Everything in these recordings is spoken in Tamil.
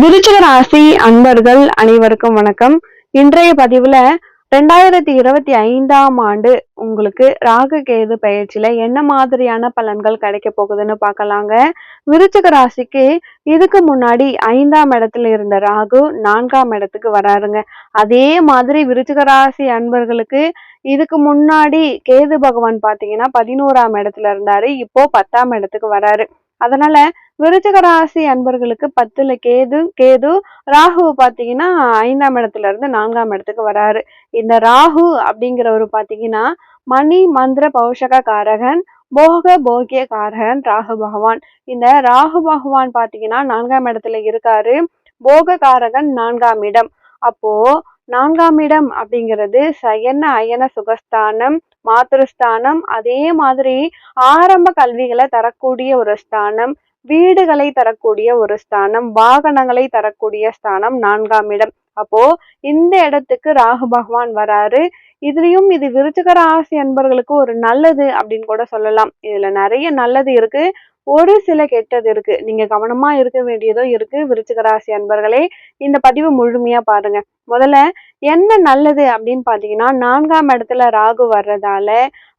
விருச்சிக ராசி அன்பர்கள் அனைவருக்கும் வணக்கம். இன்றைய பதிவுல ரெண்டாயிரத்தி இருபத்தி ஐந்தாம் ஆண்டு உங்களுக்கு ராகு கேது பயிற்சியில என்ன மாதிரியான பலன்கள் கிடைக்க போகுதுன்னு பார்க்கலாங்க. விருச்சிக ராசிக்கு இதுக்கு முன்னாடி ஐந்தாம் இடத்துல இருந்த ராகு நான்காம் இடத்துக்கு வராருங்க. அதே மாதிரி விருச்சிக ராசி அன்பர்களுக்கு இதுக்கு முன்னாடி கேது பகவான் பாத்தீங்கன்னா பதினோராம் இடத்துல இருந்தாரு. இப்போ பத்தாம் இடத்துக்கு வராரு. அதனால விருச்சிக ராசி அன்பர்களுக்கு பத்துல கேது கேது ராகு பாத்தீங்கன்னா ஐந்தாம் இடத்துல இருந்து நான்காம் இடத்துக்கு வராரு. இந்த ராகு அப்படிங்கிறவரு பாத்தீங்கன்னா மணி மந்திர பௌஷக காரகன் போக போகிய காரகன் ராகு பகவான். இந்த ராகு பகவான் பாத்தீங்கன்னா நான்காம் இடத்துல இருக்காரு. போக காரகன் நான்காம் இடம். அப்போ நான்காம் இடம் அப்படிங்கிறது சயன அயன சுகஸ்தானம் மாத்திருஸ்தானம் அதே மாதிரி ஆரம்ப கல்விகளை தரக்கூடிய ஒரு ஸ்தானம். வீடுகளை தரக்கூடிய ஒரு ஸ்தானம் வாகனங்களை தரக்கூடிய ஸ்தானம் நான்காம் இடம். அப்போ இந்த இடத்துக்கு ராகு பகவான் வராரு. இதுலயும் இது விருச்சிக ராசி அன்பர்களுக்கு ஒரு நல்லது அப்படின்னு கூட சொல்லலாம். இதுல நிறைய நல்லது இருக்கு. ஒரு சில கெட்டது இருக்கு. நீங்க கவனமா இருக்க வேண்டியதும் இருக்கு விருச்சிக ராசி அன்பர்களே. இந்த பதிவு முழுமையா பாருங்க. முதல்ல என்ன நல்லது அப்படின்னு பாத்தீங்கன்னா நான்காம் இடத்துல ராகு வர்றதால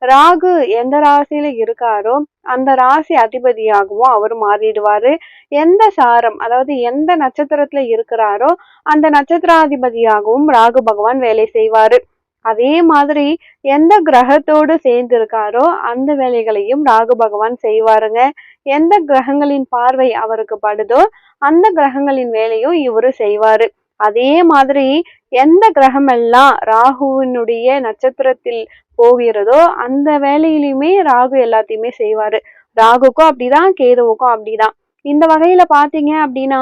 ராகு எந்த ராசியில இருக்காரோ அந்த ராசி அதிபதியாகவும் அவர் மாறிடுவாரு. எந்த சாரம் அதாவது எந்த நட்சத்திரத்துல இருக்கிறாரோ அந்த நட்சத்திராதிபதியாகவும் ராகு பகவான் வேலை செய்வாரு. அதே மாதிரி எந்த கிரகத்தோடு சேர்ந்து இருக்காரோ அந்த வேலைகளையும் ராகு பகவான் செய்வாருங்க. எந்த கிரகங்களின் பார்வை அவருக்கு படுதோ அந்த கிரகங்களின் வேலையும் இவரு செய்வாரு. அதே மாதிரி எந்த கிரகம் எல்லாம் ராகுவினுடைய நட்சத்திரத்தில் போகிறதோ அந்த வேலையிலுமே ராகு எல்லாத்தையுமே செய்வாரு. ராகுக்கும் அப்படிதான் கேதுவுக்கும் அப்படிதான். இந்த வகையில பாத்தீங்க அப்படின்னா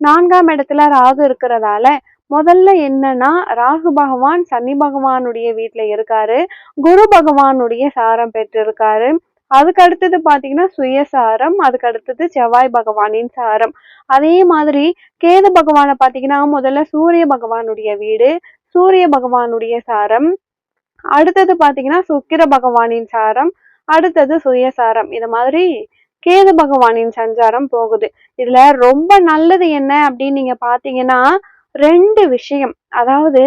நான்காம் இடத்துல ராகு இருக்கிறதால முதல்ல என்னன்னா ராகு பகவான் சனி பகவானுடைய வீட்டுல இருக்காரு. குரு பகவானுடைய சாரம் பெற்றிருக்காரு. அதுக்கு அடுத்தது பாத்தீங்கன்னா சுயசாரம் அதுக்கு அடுத்தது செவ்வாய் பகவானின் சாரம். அதே மாதிரி கேது பகவானை பார்த்தீங்கன்னா முதல்ல சூரிய பகவானுடைய வீடு சூரிய பகவானுடைய சாரம். அடுத்தது பார்த்தீங்கன்னா சுக்கிர பகவானின் சாரம். அடுத்தது சுயசாரம். இது மாதிரி கேது பகவானின் சஞ்சாரம் போகுது. இதுல ரொம்ப நல்லது என்ன அப்படின்னு நீங்க பாத்தீங்கன்னா ரெண்டு விஷயம். அதாவது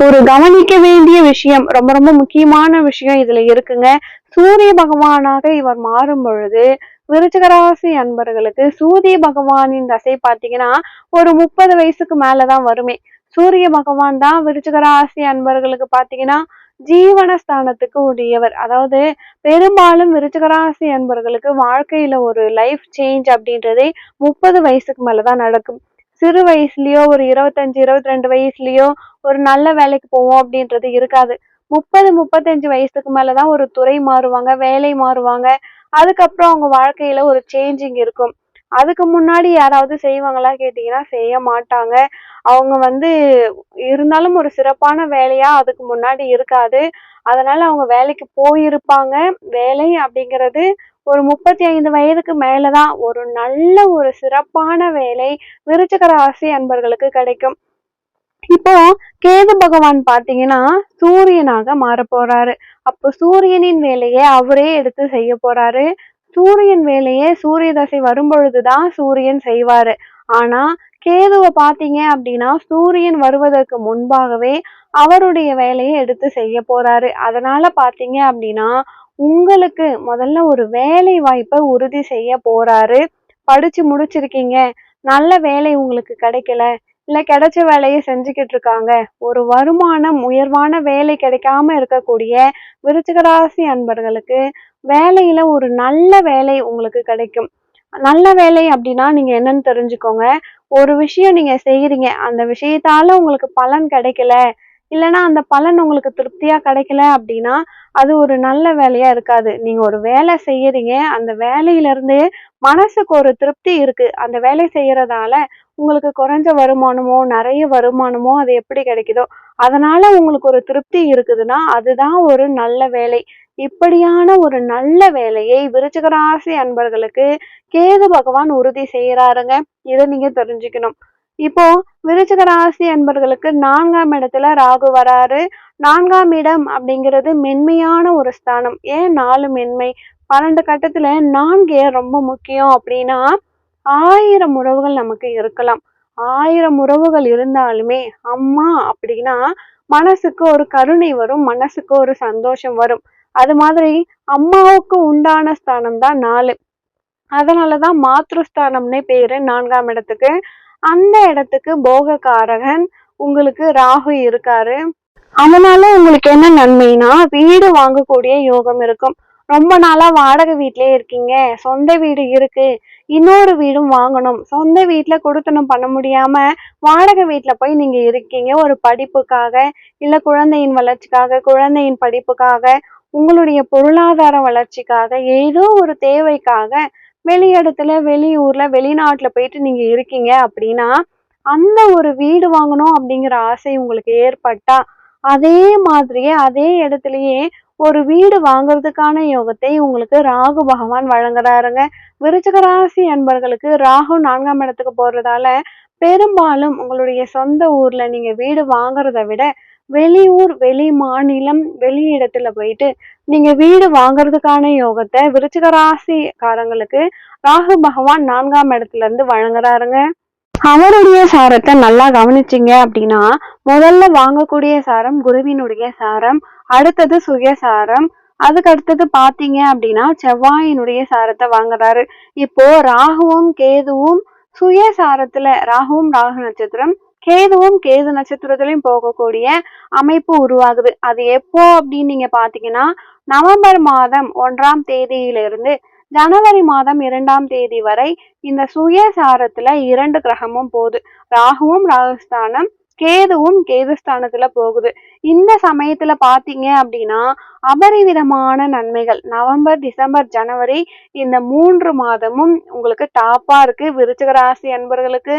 ஒரு கவனிக்க வேண்டிய விஷயம் ரொம்ப ரொம்ப முக்கியமான விஷயம் இதுல இருக்குங்க. சூரிய பகவானாக இவர் மாறும் பொழுது விருச்சகராசி அன்பர்களுக்கு சூரிய பகவானின் தசை பாத்தீங்கன்னா ஒரு முப்பது வயசுக்கு மேலதான் வருமே. சூரிய பகவான் தான் விருச்சகராசி அன்பர்களுக்கு பாத்தீங்கன்னா ஜீவனஸ்தானத்துக்கு உரியவர். அதாவது பெரும்பாலும் விருச்சகராசி அன்பர்களுக்கு வாழ்க்கையில ஒரு லைஃப் சேஞ்ச் அப்படின்றதே முப்பது வயசுக்கு மேலதான் நடக்கும். சிறு வயசுலயோ ஒரு இருபத்தஞ்சு இருபத்தி ரெண்டு வயசுலயோ ஒரு நல்ல வேலைக்கு போவோம் அப்படின்றது இருக்காது. முப்பது முப்பத்தஞ்சு வயசுக்கு மேலதான் ஒரு துறை மாறுவாங்க வேலை மாறுவாங்க. அதுக்கப்புறம் அவங்க வாழ்க்கையில ஒரு சேஞ்சிங் இருக்கும். அதுக்கு முன்னாடி யாராவது செய்வாங்களா கேட்டீங்கன்னா செய்ய மாட்டாங்க. அவங்க வந்து இருந்தாலும் ஒரு சிறப்பான வேலையா அதுக்கு முன்னாடி இருக்காது. அதனால அவங்க வேலைக்கு போயிருப்பாங்க. வேலை அப்படிங்கிறது ஒரு முப்பத்தி ஐந்து வயதுக்கு மேலதான் ஒரு நல்ல ஒரு சிறப்பான வேலை விருச்சக ராசி அன்பர்களுக்கு கிடைக்கும். இப்போ கேது பகவான் பாத்தீங்கன்னா சூரியனாக மாற போறாரு. அப்போ சூரியனின் வேலையை அவரே எடுத்து செய்ய போறாரு. சூரியன் வேலையே சூரிய தசை வரும்பொழுதுதான் சூரியன் செய்வாரு. ஆனா கேதுவை பாத்தீங்க அப்படின்னா சூரியன் வருவதற்கு முன்பாகவே அவருடைய வேலையை எடுத்து செய்ய போறாரு. அதனால பாத்தீங்க அப்படின்னா உங்களுக்கு முதல்ல ஒரு வேலை வாய்ப்பை உறுதி செய்ய போறாரு. படிச்சு முடிச்சிருக்கீங்க. நல்ல வேலை உங்களுக்கு கிடைக்கல. இல்லை கிடைச்ச வேலையை செஞ்சுக்கிட்டு இருக்காங்க. ஒரு வருமானம் உயர்வான வேலை கிடைக்காம இருக்கக்கூடிய விருச்சிகராசி அன்பர்களுக்கு வேலையில ஒரு நல்ல வேலை உங்களுக்கு கிடைக்கும். நல்ல வேலை அப்படின்னா நீங்க என்னன்னு தெரிஞ்சுக்கோங்க. ஒரு விஷயம் நீங்க செய்யறீங்க அந்த விஷயத்தால உங்களுக்கு பலன் கிடைக்கல. இல்லைன்னா அந்த பலன் உங்களுக்கு திருப்தியா கிடைக்கல அப்படின்னா அது ஒரு நல்ல வேலையா இருக்காது. நீங்க ஒரு வேலை செய்யறீங்க அந்த வேலையிலேருந்தே மனசுக்கு ஒரு திருப்தி இருக்கு. அந்த வேலை செய்யறதால உங்களுக்கு குறைஞ்ச வருமானமோ நிறைய வருமானமோ அது எப்படி கிடைக்குதோ அதனால உங்களுக்கு ஒரு திருப்தி இருக்குதுன்னா அதுதான் ஒரு நல்ல வேலை. இப்படியான ஒரு நல்ல வேலையை விருச்சிகராசி அன்பர்களுக்கு கேது பகவான் உறுதி செய்யறாருங்க. இதை நீங்க தெரிஞ்சுக்கணும். இப்போ விருச்சிக ராசி அன்பர்களுக்கு நான்காம் இடத்துல ராகு வராரு. நான்காம் இடம் அப்படிங்கிறது மென்மையான ஒரு ஸ்தானம். ஏன் நாலு மென்மை? பன்னெண்டு கட்டத்துல நான்கு ஏன் ரொம்ப முக்கியம் அப்படின்னா ஆயிரம் உறவுகள் நமக்கு இருக்கலாம். ஆயிரம் உறவுகள் இருந்தாலுமே அம்மா அப்படின்னா மனசுக்கு ஒரு கருணை வரும் மனசுக்கு ஒரு சந்தோஷம் வரும். அது மாதிரி அம்மாவுக்கு உண்டான ஸ்தானம் தான் நாலு. அதனாலதான் மாத்ருஸ்தானம்னே பேரு நான்காம் இடத்துக்கு. அந்த இடத்துக்கு போகக்காரகன் உங்களுக்கு ராகு இருக்காரு. அதனால உங்களுக்கு என்ன நன்மைனா வீடு வாங்கக்கூடிய யோகம் இருக்கும். ரொம்ப நாளா வாடகை வீட்லயே இருக்கீங்க. சொந்த வீடு இருக்கு. இன்னொரு வீடும் வாங்கணும். சொந்த வீட்டுல கொடுத்தனம் பண்ண முடியாம வாடகை வீட்டுல போய் நீங்க இருக்கீங்க. ஒரு படிப்புக்காக இல்ல குழந்தையின் வளர்ச்சிக்காக குழந்தையின் படிப்புக்காக உங்களுடைய பொருளாதார வளர்ச்சிக்காக ஏதோ ஒரு தேவைக்காக வெளி இடத்துல வெளியூர்ல வெளிநாட்டுல போயிட்டு நீங்க இருக்கீங்க அப்படின்னா அந்த ஒரு வீடு வாங்கணும் அப்படிங்கிற ஆசை உங்களுக்கு ஏற்பட்டா அதே மாதிரியே அதே இடத்துலயே ஒரு வீடு வாங்குறதுக்கான யோகத்தை உங்களுக்கு ராகு பகவான் வழங்குறாருங்க. விருச்சிக ராசி அன்பர்களுக்கு ராகு நான்காம் இடத்துக்கு போறதால பெரும்பாலும் உங்களுடைய சொந்த ஊர்ல நீங்க வீடு வாங்குறத விட வெளியூர் வெளி மாநிலம் வெளி இடத்துல போயிட்டு நீங்க வீடு வாங்குறதுக்கான யோகத்தை விருச்சிக ராசிக்காரங்களுக்கு ராகு பகவான் நான்காம் இடத்துல இருந்து வழங்குறாருங்க. அவருடைய சாரத்தை நல்லா கவனிச்சிங்க அப்படின்னா முதல்ல வாங்கக்கூடிய சாரம் குருவினுடைய சாரம் அடுத்தது சுயசாரம் அதுக்கு அடுத்தது பாத்தீங்க அப்படின்னா செவ்வாயினுடைய சாரத்தை வாங்குறாரு. இப்போ ராகுவும் கேதுவும் சுயசாரத்துல ராகுவும் ராகு நட்சத்திரம் கேதுவும் கேது நட்சத்திரத்திலையும் போகக்கூடிய அமைப்பு உருவாகுது. அது எப்போ அப்படின்னு நீங்க பாத்தீங்கன்னா நவம்பர் மாதம் ஒன்றாம் தேதியிலிருந்து ஜனவரி மாதம் இரண்டாம் தேதி வரை இந்த சுயசாரத்துல இரண்டு கிரகமும் போகுது. ராகுவும் ராகுஸ்தானம் கேதுவும் கேதுஸ்தானத்துல போகுது. இந்த சமயத்துல பாத்தீங்க அப்படின்னா அபரிவிதமான நன்மைகள். நவம்பர் டிசம்பர் ஜனவரி இந்த மூன்று மாதமும் உங்களுக்கு டாப்பா இருக்கு. விருச்சிக ராசி அன்பர்களுக்கு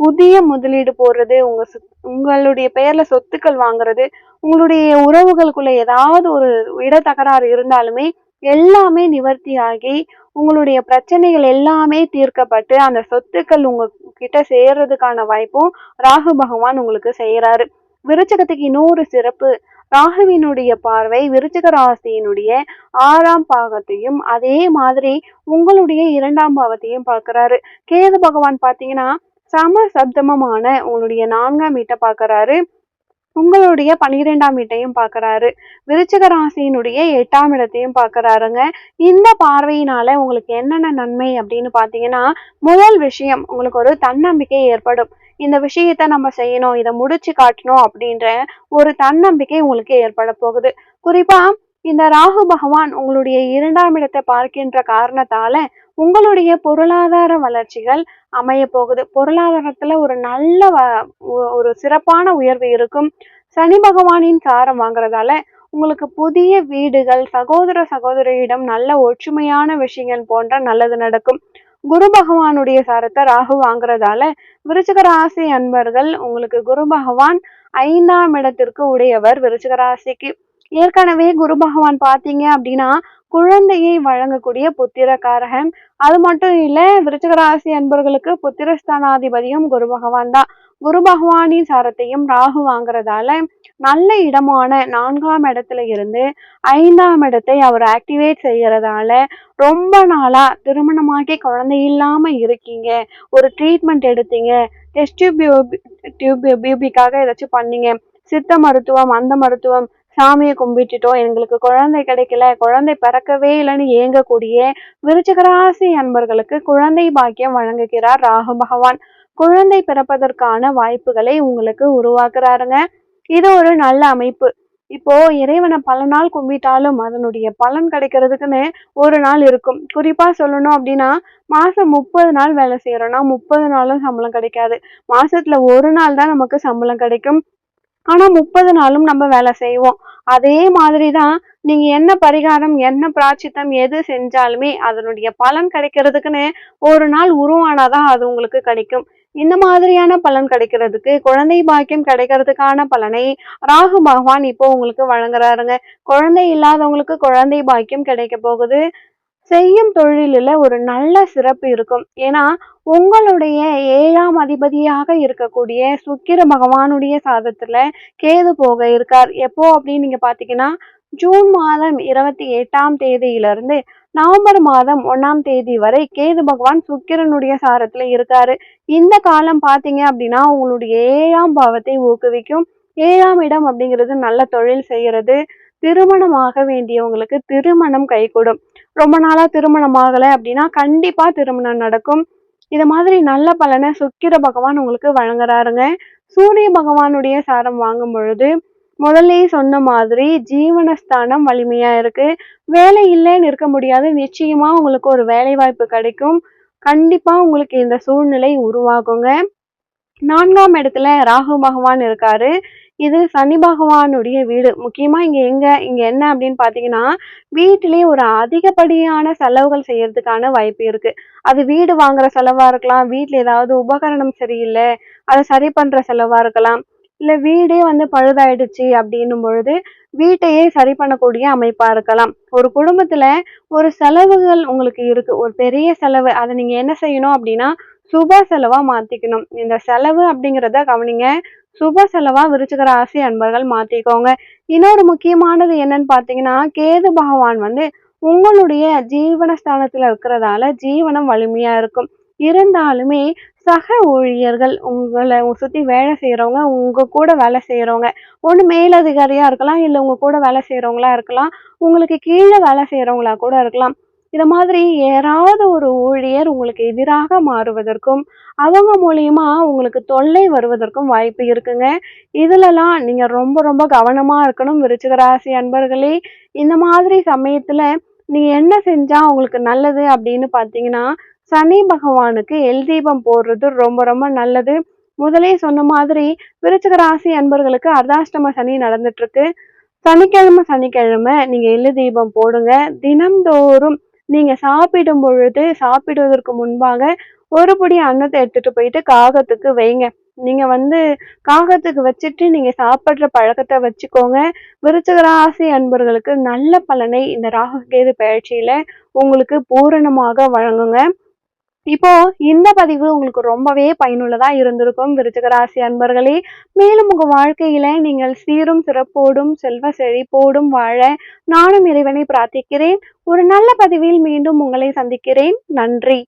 புதிய முதலீடு போடுறது உங்க உங்களுடைய பெயர்ல சொத்துக்கள் வாங்குறது உங்களுடைய உறவுகளுக்குள்ள ஏதாவது ஒரு இடத்தகராறு இருந்தாலுமே எல்லாமே நிவர்த்தியாகி உங்களுடைய பிரச்சனைகள் எல்லாமே தீர்க்கப்பட்டு அந்த சொத்துக்கள் உங்க கிட்ட சேர்றதுக்கான வாய்ப்பும் ராகு பகவான் உங்களுக்கு செய்யறாரு விருச்சகத்துக்கு இன்னொரு சிறப்பு ராகுவினுடைய பார்வை விருச்சக ராசியினுடைய ஆறாம் பாகத்தையும் அதே மாதிரி உங்களுடைய இரண்டாம் பாவத்தையும் பார்க்கிறாரு. கேது பகவான் பாத்தீங்கன்னா சம சப்தமமான உங்களுடைய நான்காம் வீட்டை பார்க்கறாரு. உங்களுடைய பனிரெண்டாம் வீட்டையும் பார்க்கறாரு. விருச்சிக ராசியினுடைய எட்டாம் இடத்தையும் பார்க்கறாருங்க. இந்த பார்வையினால உங்களுக்கு என்னென்ன நன்மை அப்படின்னு பாத்தீங்கன்னா முதல் விஷயம் உங்களுக்கு ஒரு தன்னம்பிக்கை ஏற்படும். இந்த விஷயத்த நம்ம செய்யணும் இதை முடிச்சு காட்டணும் அப்படின்ற ஒரு தன்னம்பிக்கை உங்களுக்கு ஏற்பட போகுது. குறிப்பா இந்த ராகு பகவான் உங்களுடைய இரண்டாம் இடத்தை பார்க்கின்ற காரணத்தால உங்களுடைய பொருளாதார வளர்ச்சிகள் அமைய போகுது. பொருளாதாரத்துல ஒரு நல்ல ஒரு சிறப்பான உயர்வு இருக்கும். சனி பகவானின் சாரம் வாங்குறதால உங்களுக்கு புதிய வீடுகள் சகோதர சகோதரியிடம் நல்ல ஒற்றுமையான விஷயங்கள் போன்ற நல்லது நடக்கும். குரு பகவானுடைய சாரத்தை ராகு வாங்குறதால விருச்சிக ராசி அன்பர்கள் உங்களுக்கு குரு பகவான் ஐந்தாம் இடத்திற்கு உடையவர் விருச்சிக ராசிக்கு. ஏற்கனவே குரு பகவான் பார்த்தீங்க அப்படின்னா குழந்தையை வழங்கக்கூடிய புத்திரக்காரகன். அது மட்டும் இல்ல விருச்சகராசி அன்பர்களுக்கு புத்திரஸ்தானாதிபதியும் குரு பகவான் தான். குரு பகவானின் சாரத்தையும் ராகு வாங்குறதால நல்ல இடமான நான்காம் இடத்துல இருந்து ஐந்தாம் இடத்தை அவர் ஆக்டிவேட் செய்யறதால ரொம்ப நாளா திருமணமாகி குழந்தை இல்லாம இருக்கீங்க. ஒரு ட்ரீட்மெண்ட் எடுத்தீங்க. டெஸ்ட் டியூப் டியூப் பியூபிக்காக ஏதாச்சும் பண்ணீங்க. சித்த மருத்துவம் அந்த மருத்துவம் சாமியை கும்பிட்டுட்டோம். எங்களுக்கு குழந்தை கிடைக்கல. குழந்தை பிறக்கவே இல்லைன்னு ஏங்கக்கூடிய விருச்சிகராசி அன்பர்களுக்கு குழந்தை பாக்கியம் வழங்குகிறார் ராகு பகவான். குழந்தை பிறப்பதற்கான வாய்ப்புகளை உங்களுக்கு உருவாக்குறாருங்க. இது ஒரு நல்ல அமைப்பு. இப்போ இறைவனை பல நாள் கும்பிட்டாலும் அதனுடைய பலன் கிடைக்கிறதுக்குன்னு ஒரு நாள் இருக்கும். குறிப்பா சொல்லணும் அப்படின்னா மாசம் முப்பது நாள் வேலை செய்யறோம்னா முப்பது நாளும் சம்பளம் கிடைக்காது. மாசத்துல ஒரு நாள் தான் நமக்கு சம்பளம் கிடைக்கும். ஆனா முப்பது நாளும் நம்ம வேலை செய்வோம். அதே மாதிரிதான் நீங்க என்ன பரிகாரம் என்ன பிராச்சித்தம் எது செஞ்சாலுமே அதனுடைய பலன் கிடைக்கிறதுக்குன்னு ஒரு நாள் உருவானாதான் அது உங்களுக்கு கிடைக்கும். இந்த மாதிரியான பலன் கிடைக்கிறதுக்கு குழந்தை பாக்கியம் கிடைக்கிறதுக்கான பலனை ராகு பகவான் இப்போ உங்களுக்கு வழங்குறாருங்க. குழந்தை இல்லாதவங்களுக்கு குழந்தை பாக்கியம் கிடைக்க போகுது. செய்யும் தொழிலில் ஒரு நல்ல சிறப்பு இருக்கும். ஏன்னா உங்களுடைய ஏழாம் அதிபதியாக இருக்கக்கூடிய சுக்கிர பகவானுடைய சாதத்துல கேது போக இருக்கார். எப்போ அப்படின்னு நீங்க பாத்தீங்கன்னா ஜூன் மாதம் இருபத்தி எட்டாம் தேதியிலிருந்து நவம்பர் மாதம் ஒன்னாம் தேதி வரை கேது பகவான் சுக்கிரனுடைய சாரத்துல இருக்காரு. இந்த காலம் பாத்தீங்க அப்படின்னா உங்களுடைய ஏழாம் பாவத்தை ஊக்குவிக்கும். ஏழாம் இடம் அப்படிங்கிறது நல்ல தொழில் செய்யறது. திருமணமாக வேண்டியவங்களுக்கு திருமணம் கைகூடும். ரொம்ப நாளா திருமணம் ஆகலை அப்படின்னா கண்டிப்பா திருமணம் நடக்கும். இது மாதிரி நல்ல பலனை சுக்கிர பகவான் உங்களுக்கு வழங்குறாருங்க. சூரிய பகவானுடைய சாரம் வாங்கும் பொழுது முதல்ல சொன்ன மாதிரி ஜீவனஸ்தானம் வலிமையா இருக்கு. வேலை இல்லைன்னு இருக்க முடியாது. நிச்சயமா உங்களுக்கு ஒரு வேலை வாய்ப்பு கிடைக்கும். கண்டிப்பா உங்களுக்கு இந்த சூழ்நிலை உருவாகுங்க. நான்காம் இடத்துல ராகு பகவான் இருக்காரு. இது சனி பகவானுடைய வீடு. முக்கியமா இங்க எங்க? இங்க என்ன அப்படின்னு பாத்தீங்கன்னா வீட்டிலேயே ஒரு அதிகப்படியான செலவுகள் செய்யறதுக்கான வாய்ப்பு இருக்கு. அது வீடு வாங்குற செலவா இருக்கலாம் வீட்டுல ஏதாவது உபகரணம் சரியில்லை அதை சரி பண்ற செலவா இருக்கலாம் இல்ல வீடே வந்து பழுதாயிடுச்சு அப்படின்னும் பொழுது வீட்டையே சரி பண்ணக்கூடிய அமைப்பா இருக்கலாம். ஒரு குடும்பத்துல ஒரு செலவுகள் உங்களுக்கு இருக்கு. ஒரு பெரிய செலவு. அதை நீங்க என்ன செய்யணும் அப்படின்னா சுப செலவா மாத்திக்கணும். இந்த செலவு அப்படிங்கிறத கவனிங்க. சுப செலவா விருச்சிக ராசி அன்பர்கள் மாத்திக்கோங்க. இன்னொரு முக்கியமானது என்னன்னு பாத்தீங்கன்னா கேது பகவான் வந்து உங்களுடைய ஜீவனஸ்தானத்துல இருக்கிறதால ஜீவனம் வலிமையா இருக்கும். இருந்தாலுமே சக ஊழியர்கள் உங்களை சுத்தி வேலை செய்யறவங்க உங்க கூட வேலை செய்யறவங்க ஒண்ணு மேலதிகாரியா இருக்கலாம் இல்ல உங்க கூட வேலை செய்யறவங்களா இருக்கலாம் உங்களுக்கு கீழே வேலை செய்யறவங்களா கூட இருக்கலாம் இது மாதிரி யாராவது ஒரு ஊழியர் உங்களுக்கு எதிராக மாறுவதற்கும் அவங்க மூலியமா உங்களுக்கு தொல்லை வருவதற்கும் வாய்ப்பு இருக்குங்க. இதுலலாம் நீங்க ரொம்ப ரொம்ப கவனமா இருக்கணும் விருச்சிக ராசி அன்பர்களே. இந்த மாதிரி சமயத்துல நீங்க என்ன செஞ்சா உங்களுக்கு நல்லது அப்படின்னு பாத்தீங்கன்னா சனி பகவானுக்கு எல் தீபம் போடுறது ரொம்ப ரொம்ப நல்லது. முதலே சொன்ன மாதிரி விருச்சிக ராசி அன்பர்களுக்கு அர்தாஷ்டம சனி நடந்துட்டு இருக்கு சனிக்கிழமை சனிக்கிழமை நீங்க எள்ளு தீபம் போடுங்க. தினம்தோறும் நீங்கள் சாப்பிடும் பொழுது சாப்பிடுவதற்கு முன்பாக ஒரு பொடி அன்னத்தை எடுத்துட்டு போயிட்டு காகத்துக்கு வைங்க. நீங்க வந்து காகத்துக்கு வச்சுட்டு நீங்க சாப்பிட்ற பழக்கத்தை வச்சுக்கோங்க. விருச்சிக ராசி அன்பர்களுக்கு நல்ல பலனை இந்த ராகு கேது பயிற்சியில உங்களுக்கு பூரணமாக வழங்குங்க. இப்போ இந்த பதிவு உங்களுக்கு ரொம்பவே பயனுள்ளதா இருந்திருக்கும். விருச்சகராசி அன்பர்களே மேலும் உங்க வாழ்க்கையில நீங்கள் சீரும் சிறப்போடும் செல்வ செழிப்போடும் வாழ நானும் இறைவனை பிரார்த்திக்கிறேன். ஒரு நல்ல பதிவில் மீண்டும் உங்களை சந்திக்கிறேன். நன்றி.